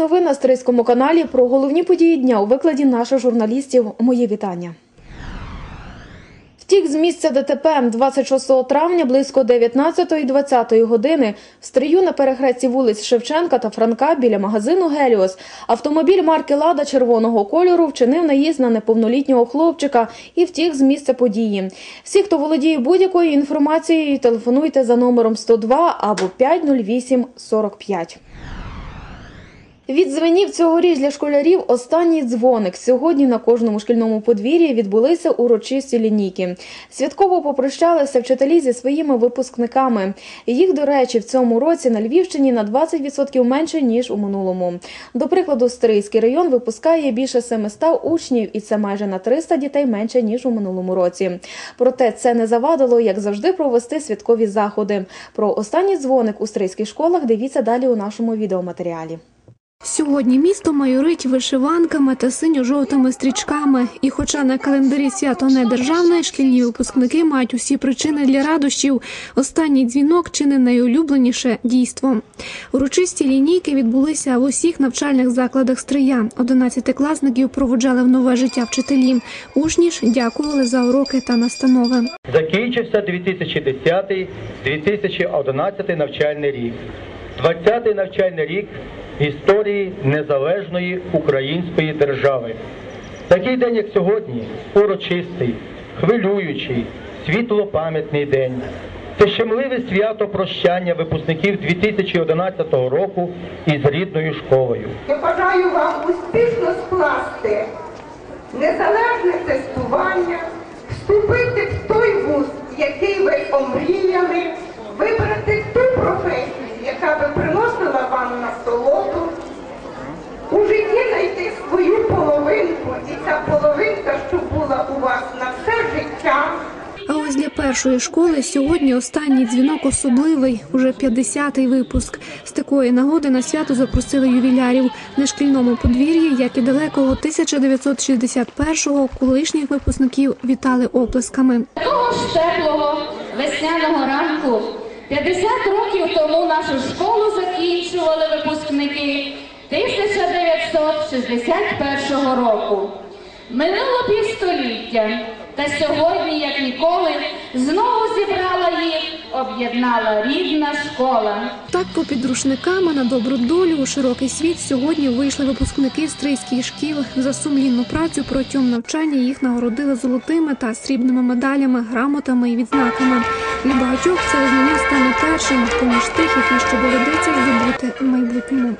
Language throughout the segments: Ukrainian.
новин на Стрийському каналі про головні події дня у викладі наших журналістів. Моє вітання. Втік з місця ДТП 26 травня близько 19.20 години в стрию на перехресті вулиць Шевченка та Франка біля магазину Геліос автомобіль марки Лада червоного кольору вчинив наїзд на неповнолітнього хлопчика і втік з місця події. Всі, хто володіє будь-якою інформацією, телефонуйте за номером 102 або 508 45. Відзвенів цьогоріч для школярів останній дзвоник. Сьогодні на кожному шкільному подвір'ї відбулися урочисті лінійки. Святково попрощалися вчителі зі своїми випускниками. Їх, до речі, в цьому році на Львівщині на 20% менше ніж у минулому. До прикладу, Стрийський район випускає більше 700 учнів, і це майже на 300 дітей менше ніж у минулому році. Проте це не завадило, як завжди, провести святкові заходи. Про останній дзвоник у стрийських школах дивіться далі у нашому відеоматеріалі. Сьогодні місто майорить вишиванками та синьо-жовтими стрічками. І, хоча на календарі свято не державне, шкільні випускники мають усі причини для радощів. Останній дзвінок чи не найулюбленіше дійство. Урочисті лінійки відбулися в усіх навчальних закладах Стрия. Одинадцятикласників проводжали в нове життя вчителі. Учні ж дякували за уроки та настанови. Закінчився 2010-2011 навчальний рік. 20-й навчальний рік історії незалежної української держави. Такий день, як сьогодні, урочистий, хвилюючий, світлопам'ятний день. Це щемливе свято прощання випускників 2011 року із рідною школою. Я бажаю вам успішно скласти незалежне тестування, вступити в той вуз, який ви омріяли, вибрати ту професію, яка би приносила вам половинку, і ця половинка, щоб була у вас на все життя. А ось для першої школи сьогодні останній дзвінок особливий, уже 50-й випуск. З такої нагоди на свято запросили ювілярів на шкільному подвір'ї, як і далекого 1961-го колишніх випускників вітали оплесками. Того ж теплого весняного ранку 50 років тому нашу школу закінчували випускники 1961 року. Минуло півстоліття, та сьогодні, як ніколи, знову зібрала їх, об'єднала рідна школа. Так, по підручниками на добру долю у широкий світ сьогодні вийшли випускники стрийських шкіл. За сумлінну працю протягом навчання їх нагородили золотими та срібними медалями, грамотами і відзнаками. Для багатьох це визнання стане першим поміж тих, які ще доведеться здобути майбутньому.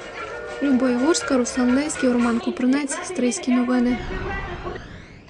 Любов Ворська, Руслан Леський, Роман Купринець, Стрийські новини.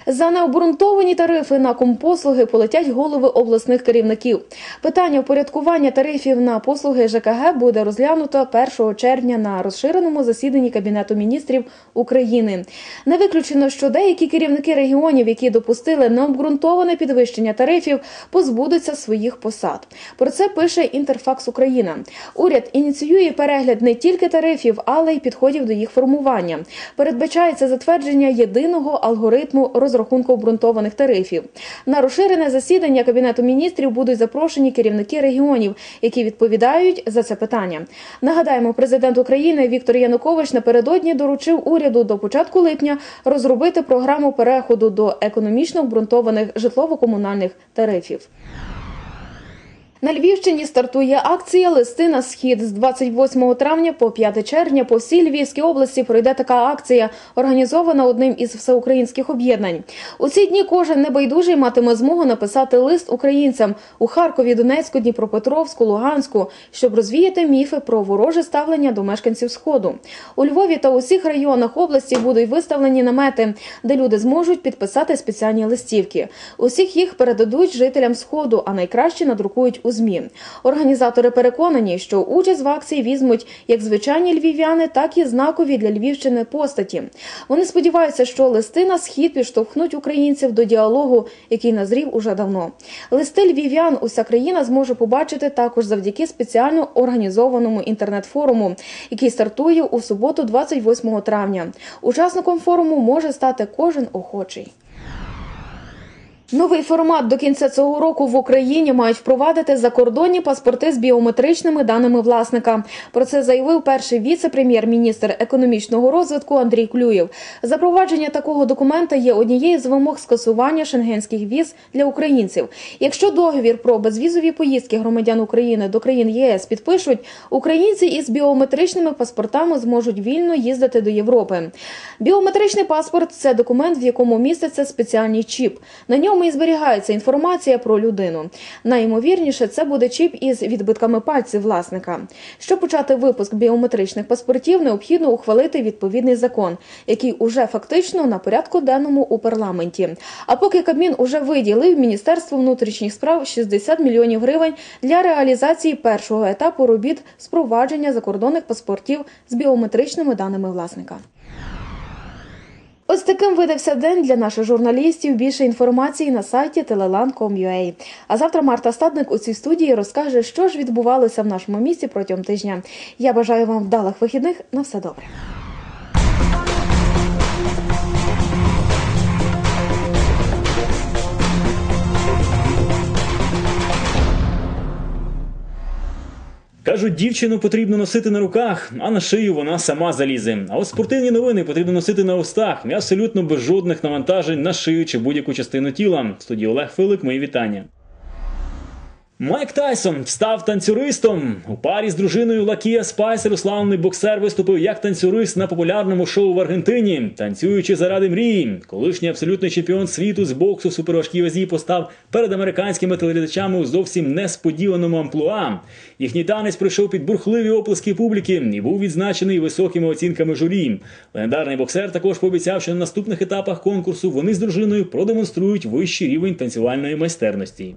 За необґрунтовані тарифи на компослуги полетять голови обласних керівників. Питання впорядкування тарифів на послуги ЖКГ буде розглянуто 1 червня на розширеному засіданні Кабінету міністрів України. Не виключено, що деякі керівники регіонів, які допустили необґрунтоване підвищення тарифів, позбудуться своїх посад. Про це пише Інтерфакс Україна. Уряд ініціює перегляд не тільки тарифів, але й підходів до їх формування. Передбачається затвердження єдиного алгоритму розрахунку обґрунтованих тарифів. На розширене засідання Кабінету міністрів будуть запрошені керівники регіонів, які відповідають за це питання. Нагадаємо, президент України Віктор Янукович напередодні доручив уряду до початку липня розробити програму переходу до економічно обґрунтованих житлово-комунальних тарифів. На Львівщині стартує акція Листи на схід з 28 травня по 5 червня. По всій Львівській області пройде така акція, організована одним із всеукраїнських об'єднань. У ці дні кожен небайдужий матиме змогу написати лист українцям у Харкові, Донецьку, Дніпропетровську, Луганську, щоб розвіяти міфи про вороже ставлення до мешканців сходу. У Львові та усіх районах області будуть виставлені намети, де люди зможуть підписати спеціальні листівки. Усіх їх передадуть жителям сходу, а найкраще надрукують у ЗМІ. Організатори переконані, що участь в акції візьмуть як звичайні львів'яни, так і знакові для Львівщини постаті. Вони сподіваються, що листи на схід підштовхнуть українців до діалогу, який назрів уже давно. Листи львів'ян уся країна зможе побачити також завдяки спеціально організованому інтернет-форуму, який стартує у суботу, 28 травня. Учасником форуму може стати кожен охочий. Новий формат до кінця цього року в Україні мають впровадити закордонні паспорти з біометричними даними власника. Про це заявив перший віце-прем'єр-міністр економічного розвитку Андрій Клюєв. Запровадження такого документа є однією з вимог скасування шенгенських віз для українців. Якщо договір про безвізові поїздки громадян України до країн ЄС підпишуть, українці із біометричними паспортами зможуть вільно їздити до Європи. Біометричний паспорт це документ, в якому міститься спеціальний чіп. На ньому і зберігається інформація про людину. Найімовірніше, це буде чіп із відбитками пальців власника. Щоб почати випуск біометричних паспортів, необхідно ухвалити відповідний закон, який уже фактично на порядку денному у парламенті. А поки Кабмін уже виділив Міністерству внутрішніх справ 60 мільйонів гривень для реалізації першого етапу робіт з провадження закордонних паспортів з біометричними даними власника. Ось таким видався день для наших журналістів. Більше інформації на сайті teleland.com.ua. А завтра Марта Стадник у цій студії розкаже, що ж відбувалося в нашому місті протягом тижня. Я бажаю вам вдалих вихідних. На все добре. Кажуть, дівчину потрібно носити на руках, а на шию вона сама залізе. А от спортивні новини потрібно носити на устах і абсолютно без жодних навантажень на шию чи будь-яку частину тіла. В студії Олег Филик, мої вітання. Майк Тайсон став танцюристом. У парі з дружиною Лакія Спайсер уславлений боксер виступив як танцюрист на популярному шоу в Аргентині, танцюючи заради мрії. Колишній абсолютний чемпіон світу з боксу суперважкій постав перед американськими телеглядачами у зовсім несподіваному амплуа. Їхній танець пройшов під бурхливі оплески публіки і був відзначений високими оцінками журі. Легендарний боксер також пообіцяв, що на наступних етапах конкурсу вони з дружиною продемонструють вищий рівень танцювальної майстерності.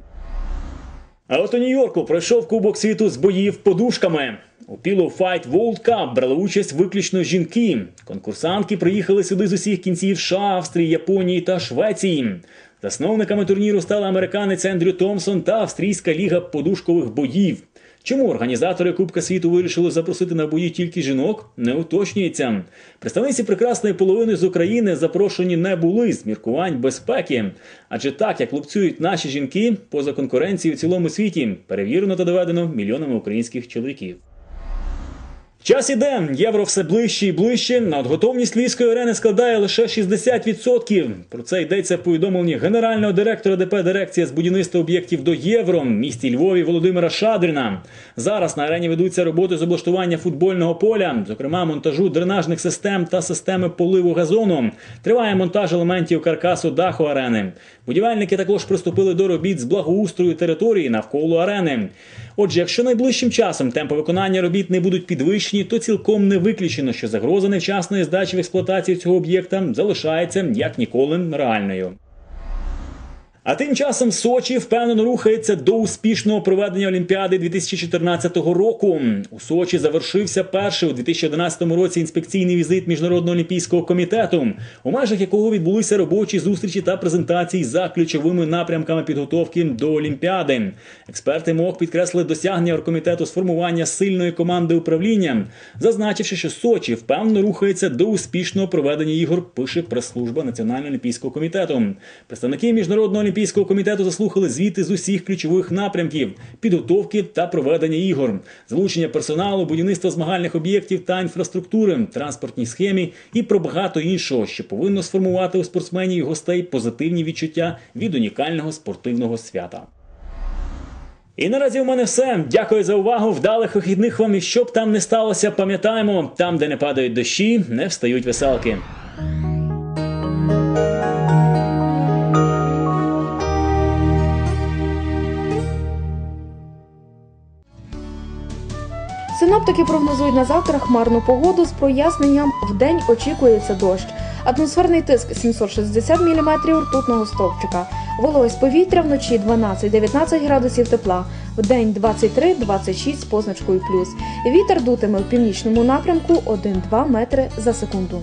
А от у Нью-Йорку пройшов Кубок світу з боїв подушками. У Pillow Fight World Cup брали участь виключно жінки. Конкурсантки приїхали сюди з усіх кінців США, Австрії, Японії та Швеції. Засновниками турніру стали американець Ендрю Томпсон та Австрійська ліга подушкових боїв. Чому організатори Кубка світу вирішили запросити на бої тільки жінок, не уточнюється. Представниці прекрасної половини з України запрошені не були з міркувань безпеки. Адже так, як лупцюють наші жінки, поза конкуренцією в цілому світі, перевірено та доведено мільйонами українських чоловіків. Час іде, євро все ближче і ближче. А от готовність львівської арени складає лише 60%. Про це йдеться в повідомленні генерального директора ДП дирекція з будівництва об'єктів до євро в місті Львові Володимира Шадрина. Зараз на арені ведуться роботи з облаштування футбольного поля, зокрема монтажу дренажних систем та системи поливу газону. Триває монтаж елементів каркасу даху арени. Будівельники також приступили до робіт з благоустрою території навколо арени. Отже, якщо найближчим часом темпи виконання робіт не будуть підвищені, то цілком не виключено, що загроза невчасної здачі в експлуатацію цього об'єкта залишається як ніколи реальною. А тим часом Сочі впевнено рухається до успішного проведення Олімпіади 2014 року. У Сочі завершився перший у 2011 році інспекційний візит Міжнародного олімпійського комітету, у межах якого відбулися робочі зустрічі та презентації за ключовими напрямками підготовки до Олімпіади. Експерти МОК підкреслили досягнення оргкомітету сформування сильної команди управління, зазначивши, що Сочі впевнено рухається до успішного проведення ігор. Пише прес-служба Національного олімпійського комітету. Представники міжнародного Олімпійського комітету заслухали звіти з усіх ключових напрямків підготовки та проведення ігор, залучення персоналу, будівництва змагальних об'єктів та інфраструктури, транспортній схемі і про багато іншого, що повинно сформувати у спортсменів і гостей позитивні відчуття від унікального спортивного свята. І наразі у мене все. Дякую за увагу. Вдалих вихідних вам і щоб там не сталося, пам'ятаємо, там, де не падають дощі, не встають веселки. Синоптики прогнозують на завтра хмарну погоду з проясненням. Вдень очікується дощ. Атмосферний тиск 760 мм ртутного стовпчика. Вологість повітря вночі 12-19 градусів тепла, вдень 23-26 з позначкою плюс. Вітер дутиме в північному напрямку 1-2 метри за секунду.